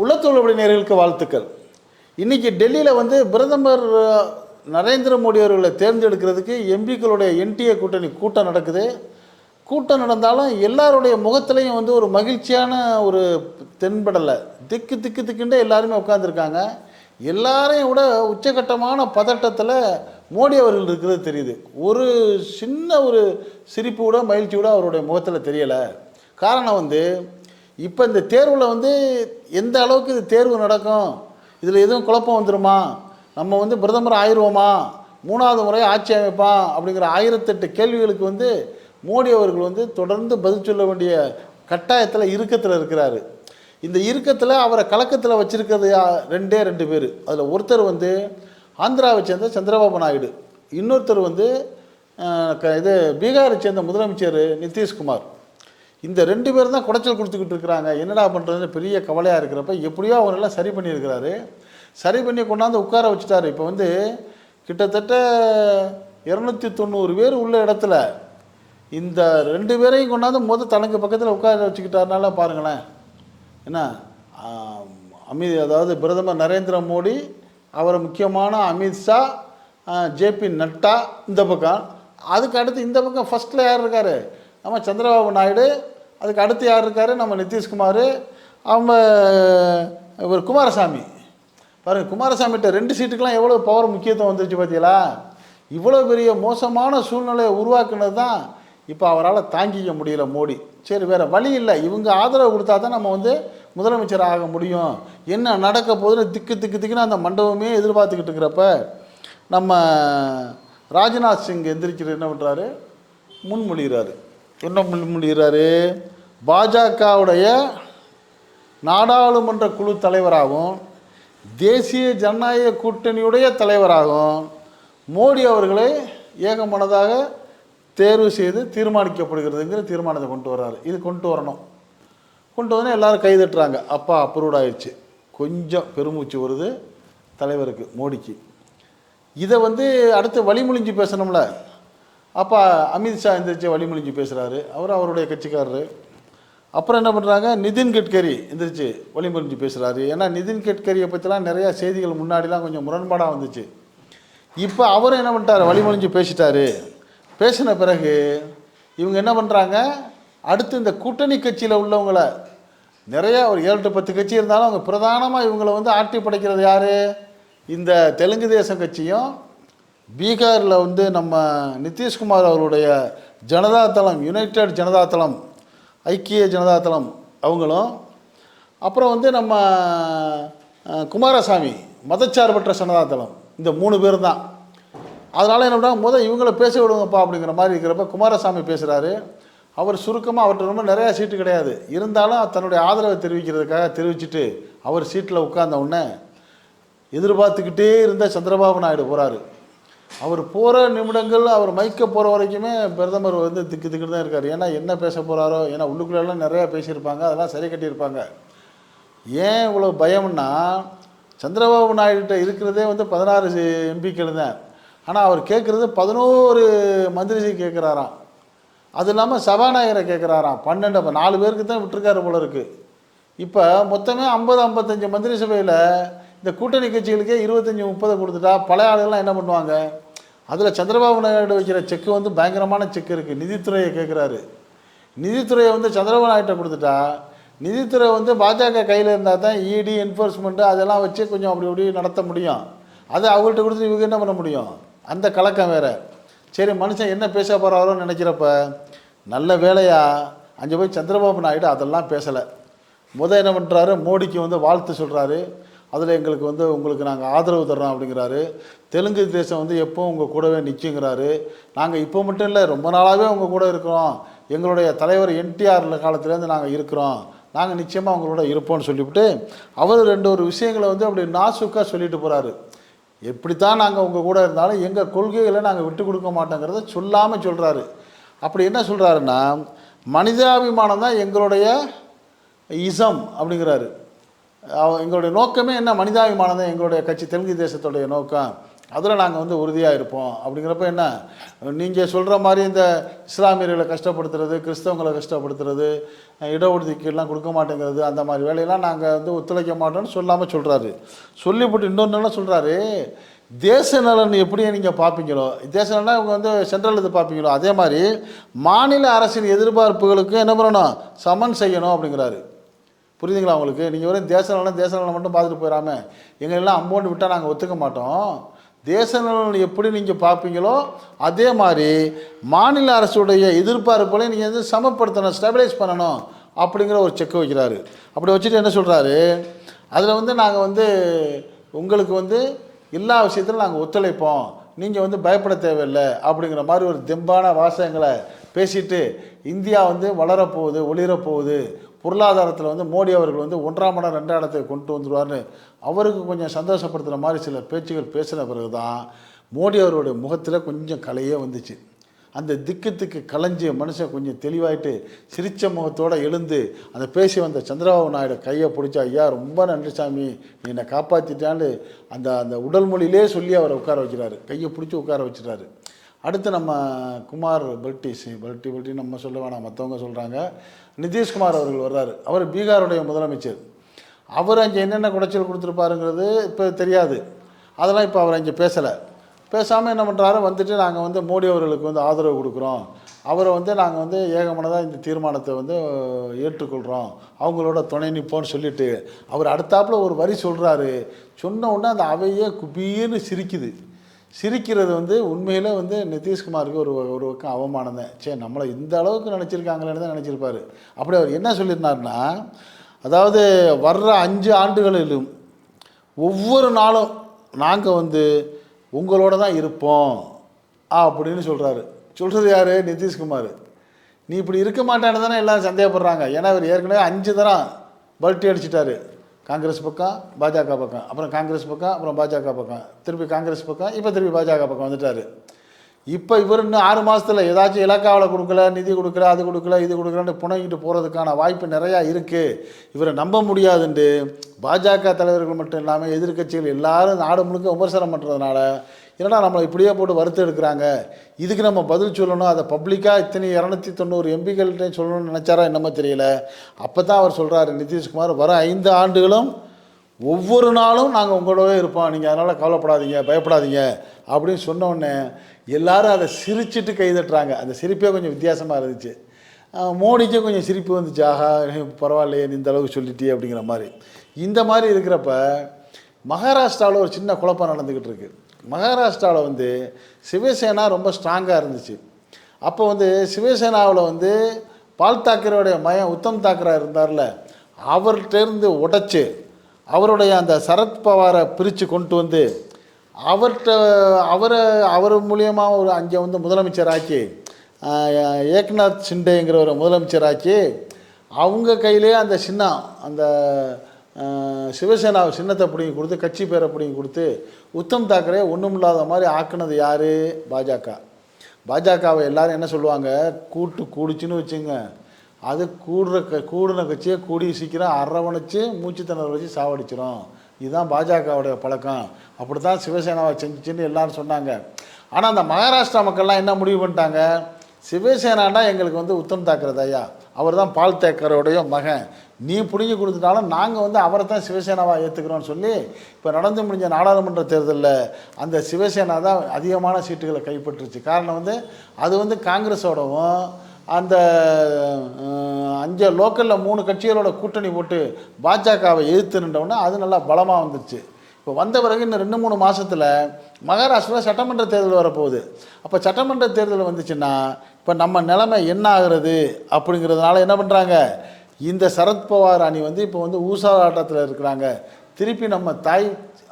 உள்ளத்தொழில்படி நேர்களுக்கு வாழ்த்துக்கள். இன்றைக்கி டெல்லியில் வந்து பிரதமர் நரேந்திர மோடி அவர்களை தேர்ந்தெடுக்கிறதுக்கு எம்பிக்களுடைய என்டிஏ கூட்டணி கூட்டம் நடக்குது. கூட்டம் நடந்தாலும் எல்லாருடைய முகத்துலையும் வந்து ஒரு மகிழ்ச்சியான ஒரு தென்படலை. திக்கு திக்கு திக்குண்டே எல்லாருமே உட்காந்துருக்காங்க எல்லாரையும் விட உச்சகட்டமான பதட்டத்தில் மோடி அவர்கள் இருக்கிறது தெரியுது. ஒரு சின்ன ஒரு சிரிப்பு கூட மகிழ்ச்சி கூட அவருடைய முகத்தில் தெரியலை. காரணம் வந்து இப்போ இந்த தேர்வில் வந்து எந்த அளவுக்கு இது தேர்வு நடக்கும்? இதில் எதுவும் குழப்பம் வந்துடுமா நம்ம வந்து பிரதமர் ஆயிடுவோமா மூணாவது முறை ஆட்சி அமைப்பான் அப்படிங்கிற ஆயிரத்தெட்டு கேள்விகளுக்கு வந்து மோடி அவர்கள் வந்து தொடர்ந்து பதில் சொல்ல வேண்டிய கட்டாயத்தில் இறுக்கத்தில் இருக்கிறாரு. இந்த இறுக்கத்தில் அவரை கலக்கத்தில் வச்சுருக்கிறது ரெண்டே ரெண்டு பேர். அதில் ஒருத்தர் வந்து ஆந்திராவை சேர்ந்த சந்திரபாபு நாயுடு. இன்னொருத்தர் வந்து க- இது பீகாரை சேர்ந்த முதலமைச்சர் நிதிஷ்குமார். இந்த ரெண்டு பேர் தான் குடைச்சல் கொடுத்துக்கிட்டு இருக்கிறாங்க. என்னடா பண்ணுறதுன்னு பெரிய கவலையாக இருக்கிறப்ப எப்படியோ அவரெல்லாம் சரி பண்ணியிருக்கிறாரு. சரி பண்ணி கொண்டாந்து உட்கார வச்சுட்டாரு. இப்போ வந்து கிட்டத்தட்ட இரநூத்தி தொண்ணூறு பேர் உள்ள இடத்துல இந்த ரெண்டு பேரையும் கொண்டாந்து மொதல் தனக்கு பக்கத்தில் உட்கார வச்சுக்கிட்டாருனால பாருங்களேன். என்ன? ஆம், அமித் அதாவது பிரதமர் நரேந்திர மோடி அவர் முக்கியமான அமித்ஷா ஜேபி நட்டா இந்த பக்கம். அதுக்கு அடுத்து இந்த பக்கம் ஃபஸ்ட்டில் யார் இருக்கார்? நம்ம சந்திரபாபு நாயுடு அதுக்கு அடுத்து யார் இருக்கார்? நம்ம நிதிஷ்குமார் அவங்க இவர் குமாரசாமி. பாருங்கள் குமாரசாமிகிட்ட ரெண்டு சீட்டுக்கெலாம் எவ்வளோ பவர் முக்கியத்துவம் வந்துருச்சு பார்த்தீங்களா இவ்வளோ பெரிய மோசமான சூழ்நிலையை உருவாக்குனது தான் இப்போ அவரால் தாங்கிக்க முடியல மோடி. சரி வேறு வழி இல்லை. இவங்க ஆதரவு கொடுத்தா தான் நம்ம வந்து முதலமைச்சர் ஆக முடியும். என்ன நடக்க போகுதுன்னு திக்கு திக்கு திக்குன்னு அந்த மண்டபமே எதிர்பார்த்துக்கிட்டு இருக்கிறப்ப நம்ம ராஜ்நாத் சிங் எந்திரிக்கிற என்ன பண்ணுறாரு முன்மொழிகிறாரு. என்ன முன்மொழிகிறாரு பாஜகவுடைய நாடாளுமன்ற குழு தலைவராகவும் தேசிய ஜனநாயக கூட்டணியுடைய தலைவராகவும் மோடி அவர்களை ஏகமனதாக தேர்வு செய்து தீர்மானிக்கப்படுகிறதுங்கிற தீர்மானத்தை கொண்டு வர்றாரு. இது கொண்டு வரணும். கொண்டு வந்து எல்லாரும் கைதட்டுறாங்க அப்பா அப்ரூவ்ட் ஆயிடுச்சு. கொஞ்சம் பெருமூச்சு வருது தலைவருக்கு மோடிக்கு. இதை வந்து அடுத்து வழிமொழிஞ்சு பேசணும்ல. அப்போ அமித்ஷா எந்திரிச்சு வழிமொழிஞ்சு பேசுகிறாரு அவர் அவருடைய கட்சிக்காரரு. அப்புறம் என்ன பண்ணுறாங்க நிதின் கட்கரி எந்திரிச்சு வழிமொழிஞ்சு பேசுகிறாரு ஏன்னா நிதின் கட்கரியை பற்றிலாம் நிறையா செய்திகள் முன்னாடிலாம் கொஞ்சம் முரண்பாடாக வந்துச்சு. இப்போ அவரும் என்ன பண்ணிட்டார்? வழிமொழிஞ்சு பேசிட்டாரு. பேசின பிறகு இவங்க என்ன பண்ணுறாங்க அடுத்து இந்த கூட்டணி கட்சியில் உள்ளவங்களை நிறையா ஒரு ஏழு பத்து கட்சி இருந்தாலும் அவங்க பிரதானமாக இவங்களை வந்து ஆட்டி படைக்கிறது யார்? இந்த தெலுங்கு தேசம் கட்சியும் பீகாரில் வந்து நம்ம நிதிஷ்குமார் அவருடைய ஜனதா தளம் யுனைடெட் ஜனதா தளம் ஐக்கிய ஜனதா தளம் அவங்களும் அப்புறம் வந்து நம்ம குமாரசாமி மதச்சார்பற்ற ஜனதா தளம் இந்த மூணு பேர் தான். அதனால் என்ன பண்ணால் முதல் இவங்கள பேச விடுங்கப்பா அப்படிங்கிற மாதிரி இருக்கிறப்ப குமாரசாமி பேசுகிறாரு அவர் சுருக்கமாக அவர்கிட்ட ரொம்ப நிறையா சீட்டு கிடையாது. இருந்தாலும் தன்னுடைய ஆதரவை தெரிவிக்கிறதுக்காக தெரிவிச்சுட்டு அவர் சீட்டில் உட்கார்ந்த உடனே எதிர்பார்த்துக்கிட்டே இருந்த சந்திரபாபு நாயுடு போகிறாரு அவர் போகிற நிமிடங்கள் அவர் மைக்க போகிற வரைக்குமே பிரதமர் வந்து திக்கு திக்கு தான் இருக்கார். ஏன்னா என்ன பேச போகிறாரோ ஏன்னா உள்ளுக்குள்ளெல்லாம் நிறையா பேசியிருப்பாங்க அதெல்லாம் சரி கட்டியிருப்பாங்க. ஏன் இவ்வளோ பயம்னா சந்திரபாபு நாயுடுகிட்ட இருக்கிறதே வந்து பதினாறு எம்பிக்கள் தான். ஆனால் அவர் கேட்குறது பதினோரு மந்திரி கேட்குறாராம் அது இல்லாமல் சபாநாயகரை கேட்குறாராம் பன்னெண்டு அப்போ நாலு பேருக்கு தான் விட்டுருக்காரு போல இருக்குது இப்போ மொத்தமே ஐம்பது ஐம்பத்தஞ்சு மந்திரி சபையில் இந்த கூட்டணி கட்சிகளுக்கே இருபத்தஞ்சி முப்பதை கொடுத்துட்டா பழைய ஆளுகள்லாம் என்ன பண்ணுவாங்க? அதில் சந்திரபாபு நாயுடு வைக்கிற செக்கு வந்து பயங்கரமான செக் இருக்குது நிதித்துறையை கேட்குறாரு நிதித்துறையை வந்து சந்திரபாபு நாயுட்ட கொடுத்துட்டா நிதித்துறை வந்து பாஜக கையில் இருந்தால் தான் இடி என்ஃபோர்ஸ்மெண்ட்டு அதெல்லாம் வச்சு கொஞ்சம் அப்படி இப்படி நடத்த முடியும். அதை அவங்கள்ட்ட கொடுத்து இவங்க என்ன பண்ண முடியும்? அந்த கலக்கம் வேற. சரி மனுஷன் என்ன பேச போகிறாரோன்னு நினைக்கிறப்ப நல்ல வேலையாக அங்கே போய் சந்திரபாபு நாயுடு அதெல்லாம் பேசலை. முத என்ன பண்ணுறாரு மோடிக்கு வந்து வாழ்த்து சொல்கிறாரு அதில் எங்களுக்கு வந்து உங்களுக்கு நாங்கள் ஆதரவு தர்றோம் அப்படிங்கிறாரு. தெலுங்கு தேசம் வந்து எப்போ உங்கள் கூடவே நிற்குங்கிறாரு நாங்கள் இப்போ மட்டும் இல்லை ரொம்ப நாளாகவே உங்கள் கூட இருக்கிறோம். எங்களுடைய தலைவர் என்டிஆர் காலத்துலேருந்து நாங்கள் இருக்கிறோம். நாங்கள் நிச்சயமாக உங்களோட இருப்போம்னு சொல்லிவிட்டு அவர் ரெண்டு ஒரு விஷயங்களை வந்து அப்படி நாசுக்காக சொல்லிட்டு போகிறாரு எப்படித்தான் நாங்கள் உங்கள் கூட இருந்தாலும் எங்கள் கொள்கைகளை நாங்கள் விட்டு கொடுக்க மாட்டோங்கிறத சொல்லாமல் சொல்கிறாரு அப்படி என்ன சொல்கிறாருன்னா மனிதாபிமானம் தான் எங்களுடைய இசம் அப்படிங்கிறாரு. எங்களுடைய நோக்கமே என்ன? மனிதாபிமானம் தான் எங்களுடைய கட்சி தெலுங்கு தேசத்துடைய நோக்கம். அதில் நாங்கள் வந்து உறுதியாக இருப்போம். அப்படிங்கிறப்ப என்ன? நீங்கள் சொல்கிற மாதிரி இந்த இஸ்லாமியர்களை கஷ்டப்படுத்துறது கிறிஸ்தவங்களை கஷ்டப்படுத்துறது இடஒதுக்கீடுலாம் கொடுக்க மாட்டேங்கிறது அந்த மாதிரி வேலையெல்லாம் நாங்கள் வந்து ஒத்துழைக்க மாட்டோம்னு சொல்லாமல் சொல்கிறாரு சொல்லிவிட்டு இன்னொன்று சொல்கிறாரு தேச நலன் எப்படி நீங்கள் பார்ப்பீங்களோ தேச நலன் இவங்க வந்து சென்ட்ரல் இது பார்ப்பீங்களோ அதே மாதிரி மாநில அரசின் எதிர்பார்ப்புகளுக்கு என்ன பண்ணணும்? சமன் செய்யணும் அப்படிங்கிறாரு. புரியுதுங்களா உங்களுக்கு? நீங்கள் வெறும் தேச நலன் தேச நலன் மட்டும் பார்த்துட்டு போயிடாம எங்களெல்லாம் அமௌண்ட் விட்டால் நாங்கள் ஒத்துக்க மாட்டோம். தேச நலன் எப்படி நீங்கள் பார்ப்பீங்களோ அதே மாதிரி மாநில அரசுடைய எதிர்பார்ப்புகளை நீங்கள் வந்து சமப்படுத்தணும் ஸ்டெபிலைஸ் பண்ணணும் அப்படிங்கிற ஒரு செக் வைக்கிறாரு. அப்படி வச்சுட்டு என்ன சொல்கிறாரு அதில் வந்து நாங்கள் வந்து உங்களுக்கு வந்து எல்லா விஷயத்திலும் நாங்கள் ஒத்துழைப்போம். நீங்கள் வந்து பயப்பட தேவையில்லை அப்படிங்கிற மாதிரி ஒரு தெம்பான வாசகங்களை பேசிட்டு இந்தியா வந்து வளரப்போகுது ஒளிரப்போகுது. பொருளாதாரத்தில் வந்து மோடி அவர்கள் வந்து ஒன்றாம் இடம் ரெண்டாம் இடத்தை கொண்டு வந்துடுவார்னு அவருக்கு கொஞ்சம் சந்தோஷப்படுத்துகிற மாதிரி சில பேச்சுகள் பேசின பிறகு தான் மோடி அவருடைய முகத்தில் கொஞ்சம் கலையே வந்துச்சு. அந்த திக்கு திக்கு கலைஞ்சு மனுஷன் கொஞ்சம் தெளிவாயிட்டு சிரித்த முகத்தோடு எழுந்து அந்த பேசி வந்த சந்திரபாபு நாயுடு கையை பிடிச்சா ஐயா ரொம்ப நன்றி சாமி நீ என்னை காப்பாற்றிட்டான்னு அந்த அந்த உடல் மொழியிலே சொல்லி அவரை உட்கார வச்சுறாரு கையை பிடிச்சி உட்கார வச்சுட்டாரு. அடுத்து நம்ம குமார் பல்டிஸ் பல்டி பல்டி நம்ம சொல்ல வேணாம் மற்றவங்க சொல்கிறாங்க நிதிஷ்குமார் அவர்கள் வர்றாரு. அவர் பீகாருடைய முதலமைச்சர். அவர் அங்கே என்னென்ன குடைச்சல் கொடுத்துருப்பாருங்கிறது இப்போ தெரியாது. அதெல்லாம் இப்போ அவர் அங்கே பேசலை. பேசாமல் என்ன பண்ணுறாரு வந்துட்டு நாங்கள் வந்து மோடி அவர்களுக்கு வந்து ஆதரவு கொடுக்குறோம். அவரை வந்து நாங்கள் வந்து ஏகமனதாக இந்த தீர்மானத்தை வந்து ஏற்றுக்கொள்கிறோம் அவங்களோட துணை நிற்போம்னு சொல்லிட்டு அவர் அடுத்தாப்புல ஒரு வரி சொல்கிறாரு சொன்ன உடனே அந்த அவையே குபீர்னு சிரிக்குது. சிரிக்கிறது வந்து உண்மையில் வந்து நிதிஷ்குமாருக்கு ஒரு ஒரு பக்கம் அவமானம் தான். சே நம்மளை இந்த அளவுக்கு நினச்சிருக்காங்களேன்னு தான் நினச்சிருப்பாரு. அப்படி அவர் என்ன சொல்லியிருந்தாருன்னா அதாவது வர்ற அஞ்சு ஆண்டுகளிலும் ஒவ்வொரு நாளும் நாங்கள் வந்து உங்களோட தான் இருப்போம் அப்படின்னு சொல்கிறாரு சொல்கிறது யார்? நிதிஷ்குமார். நீ இப்படி இருக்க மாட்டேன்னு தானே எல்லாம் சந்தேகப்படுறாங்க. ஏன்னா அவர் ஏற்கனவே அஞ்சு தரம் பல்ட்டி அடிச்சிட்டாரு. காங்கிரஸ் பக்கம் பாஜக பக்கம். அப்புறம் காங்கிரஸ் பக்கம் அப்புறம் பாஜக பக்கம். திருப்பி காங்கிரஸ் பக்கம் இப்போ திருப்பி பாஜக பக்கம் வந்துட்டார். இப்போ இவர் இன்னும் ஆறு மாதத்தில் ஏதாச்சும் இலக்காவில் கொடுக்கல நிதி கொடுக்கல அது கொடுக்கல இது கொடுக்கலன்னு புனங்கிட்டு போகிறதுக்கான வாய்ப்பு நிறையா இருக்குது இவரை நம்ப முடியாதுண்டு. பாஜக தலைவர்கள் மட்டும் இல்லாமல் எதிர்க்கட்சிகள் எல்லாரும் நாடு முழுக்க விமர்சனம் பண்ணுறதுனால என்னடா நம்மளை இப்படியே போட்டு வறுத்து எடுக்கிறாங்க இதுக்கு நம்ம பதில் சொல்லணும். அதை பப்ளிக்காக இத்தனை இரநூத்தி தொண்ணூறு எம்பிகள்கிட்ட சொல்லணும்னு நினச்சாரா என்னமோ தெரியல. அப்போ தான் அவர் சொல்கிறாரு நிதிஷ்குமார் வர ஐந்து ஆண்டுகளும் ஒவ்வொரு நாளும் நாங்கள் உங்களோடவே இருப்போம். நீங்கள் அதனால் கவலைப்படாதீங்க பயப்படாதீங்க அப்படின்னு சொன்னோடனே எல்லாரும் அதை சிரிச்சிட்டு கைதட்டுறாங்க அந்த சிரிப்பே கொஞ்சம் வித்தியாசமாக இருந்துச்சு. மோடிக்கே மோடிக்கும் கொஞ்சம் சிரிப்பு வந்துச்சு. ஆஹா பரவாயில்லையே நீ இந்த அளவுக்கு சொல்லிட்டே அப்படிங்கிற மாதிரி. இந்த மாதிரி இருக்கிறப்ப மகாராஷ்டிராவில் ஒரு சின்ன குழப்பம் நடந்துக்கிட்டு இருக்குது மகாராஷ்டிராவில் வந்து சிவசேனா ரொம்ப ஸ்ட்ராங்காக இருந்துச்சு. அப்போ வந்து சிவசேனாவில் வந்து பால் தாக்கரேவுடைய மயம் உத்தம் தாக்கரா இருந்தார்ல அவர்கிட்டேருந்து உடைச்சு அவருடைய அந்த சரத்பவாரை பிரித்து கொண்டு வந்து அவர்கிட்ட அவரை அவர் மூலியமாக ஒரு அங்கே வந்து முதலமைச்சராக்கி ஏக்நாத் சிண்டேங்கிற ஒரு முதலமைச்சராக்கி அவங்க கையிலே அந்த சின்னம் அந்த சிவசேனாவை சின்னத்தை பிடிங்கி கொடுத்து கட்சி பேரை பிடிங்கி கொடுத்து உத்தம் தாக்கரே ஒன்றும் இல்லாத மாதிரி ஆக்குனது யார்? பாஜக. பாஜகவை எல்லாரும் என்ன சொல்லுவாங்க? கூட்டு கூடுச்சுன்னு வச்சுங்க. அது கூடுற க கூடுன கட்சியை கூடி சீக்கிரம் அரவணைச்சு மூச்சு திணற வச்சு சாவடிச்சிடும் இதுதான் பாஜகவுடைய பழக்கம். அப்படி தான் சிவசேனாவை செஞ்சிச்சுன்னு எல்லாரும் சொன்னாங்க. ஆனால் அந்த மகாராஷ்டிரா மக்கள்லாம் என்ன முடிவு பண்ணிட்டாங்க? சிவசேனானா எங்களுக்கு வந்து உத்தம் தாக்கரது ஐயா அவர் தான் பால் தேக்கரோடைய மகன். நீ பிடுங்கி கொடுத்துட்டாலும் நாங்கள் வந்து அவரை தான் சிவசேனாவாக ஏற்றுக்கிறோம்னு சொல்லி இப்போ நடந்து முடிஞ்ச நாடாளுமன்ற தேர்தலில் அந்த சிவசேனா தான் அதிகமான சீட்டுகளை கைப்பற்றுச்சு. காரணம் வந்து அது வந்து காங்கிரஸோடவும் அந்த அஞ்சு லோக்கலில் மூணு கட்சிகளோட கூட்டணி போட்டு பாஜகவை எதிர்த்து நின்றவுடனே அது நல்லா பலமாக வந்துருச்சு. இப்போ வந்த பிறகு இன்னும் ரெண்டு மூணு மாதத்தில் மகாராஷ்டிராவில் சட்டமன்ற தேர்தல் வரப்போகுது. அப்போ சட்டமன்ற தேர்தல் வந்துச்சுன்னா இப்போ நம்ம நிலைமை என்ன ஆகிறது அப்படிங்கிறதுனால என்ன பண்ணுறாங்க இந்த சரத்பவார் அணி வந்து இப்போ வந்து ஊசாலாட்டத்தில் இருக்கிறாங்க. திருப்பி நம்ம தாய்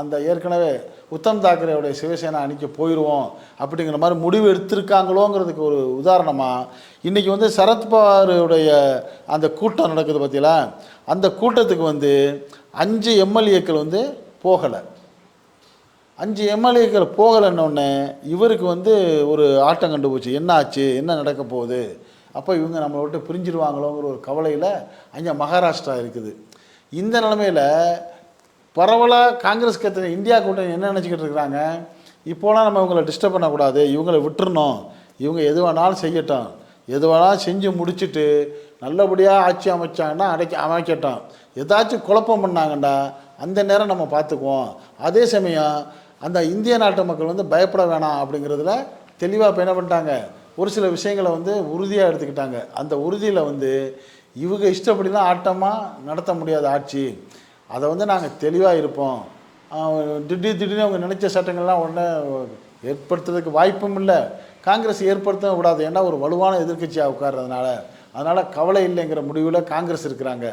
அந்த ஏற்கனவே உத்தம் தாக்கரேவுடைய சிவசேனா அணிக்கு போயிடுவோம் அப்படிங்கிற மாதிரி முடிவு எடுத்திருக்காங்களோங்கிறதுக்கு ஒரு உதாரணமாக இன்றைக்கி வந்து சரத்பவாருடைய அந்த கூட்டம் நடக்குது பார்த்தீங்களா அந்த கூட்டத்துக்கு வந்து அஞ்சு எம்எல்ஏக்கள் வந்து போகலை. அஞ்சு எம்எல்ஏக்கள் போகலைன்னொடனே இவருக்கு வந்து ஒரு ஆட்டம் கண்டு போச்சு என்ன ஆச்சு என்ன நடக்க போகுது? அப்போ இவங்க நம்மளை விட்டு பிரிஞ்சிருவாங்களோங்கிற ஒரு கவலையில் அங்கே மகாராஷ்டிரா இருக்குது. இந்த நிலமையில் பரவலாக காங்கிரஸ் கத்தின இந்தியா கூட்டணி என்ன நினச்சிக்கிட்டு இருக்கிறாங்க? இப்போலாம் நம்ம இவங்களை டிஸ்டர்ப் பண்ணக்கூடாது. இவங்களை விட்டுறணும். இவங்க எது வேணாலும் செய்யட்டும். எது வேணாலும் செஞ்சு முடிச்சுட்டு நல்லபடியாக ஆட்சி அமைச்சாங்கன்னா அடைக்க அமைக்கட்டும். ஏதாச்சும் குழப்பம் பண்ணாங்கண்டா அந்த நேரம் நம்ம பார்த்துக்குவோம். அதே சமயம் அந்த இந்திய நாட்டு மக்கள் வந்து பயப்பட வேணாம் அப்படிங்கிறதுல தெளிவாக இப்போ என்ன பண்ணிட்டாங்க? ஒரு சில விஷயங்களை வந்து உறுதியாக எடுத்துக்கிட்டாங்க. அந்த உறுதியில் வந்து இவங்க இஷ்டப்படிலாம் ஆட்டமாக நடத்த முடியாத ஆட்சி. அதை வந்து நாங்கள் தெளிவாக இருப்போம். திடீர் திடீர்னு அவங்க நினைச்ச சட்டங்கள்லாம் உடனே ஏற்படுத்துறதுக்கு வாய்ப்பும் இல்லை. காங்கிரஸ் ஏற்படுத்த விடாது ஏன்னா ஒரு வலுவான எதிர்க்கட்சியாக உட்கார்றதுனால. அதனால் கவலை இல்லைங்கிற முடிவில் காங்கிரஸ் இருக்கிறாங்க.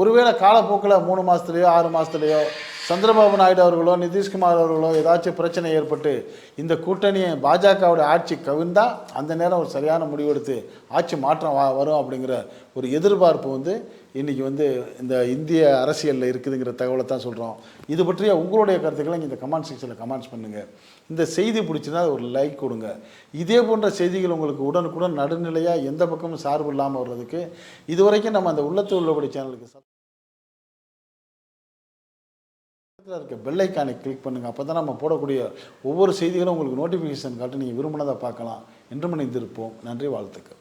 ஒருவேளை காலப்போக்கில் மூணு மாதத்துலையோ ஆறு மாதத்துலேயோ சந்திரபாபு நாயுடு அவர்களோ நிதிஷ்குமார் அவர்களோ ஏதாச்சும் பிரச்சனை ஏற்பட்டு இந்த கூட்டணியை பாஜகவுடைய ஆட்சி கவிழ்ந்தால் அந்த நேரம் ஒரு சரியான முடிவெடுத்து ஆட்சி மாற்றம் வா வரும் அப்படிங்கிற ஒரு எதிர்பார்ப்பு வந்து இன்றைக்கி வந்து இந்த இந்திய அரசியலில் இருக்குதுங்கிற தகவலை தான் சொல்கிறோம் இது பற்றிய உங்களுடைய கருத்துக்களை இந்த கமெண்ட் செக்ஷனில் கமெண்ட்ஸ் பண்ணுங்கள் இந்த செய்தி பிடிச்சிருந்தா ஒரு லைக் கொடுங்க. இதே போன்ற செய்திகள் உங்களுக்கு உடனுக்குடன் நடுநிலையாக எந்த பக்கமும் சார்பு இல்லாமல் வர்றதுக்கு இதுவரைக்கும் நம்ம அந்த உள்ளத்து உள்ளபடி சேனலுக்கு பக்கத்தில் இருக்க பெல்லைக்கானை கிளிக் பண்ணுங்கள் அப்போ தான் நம்ம போடக்கூடிய ஒவ்வொரு செய்திகளும் உங்களுக்கு நோட்டிஃபிகேஷன் காட்டு நீங்கள் விரும்பினதை பார்க்கலாம். என்று மணிந்திருப்போம் நன்றி வாழ்த்துக்கள்.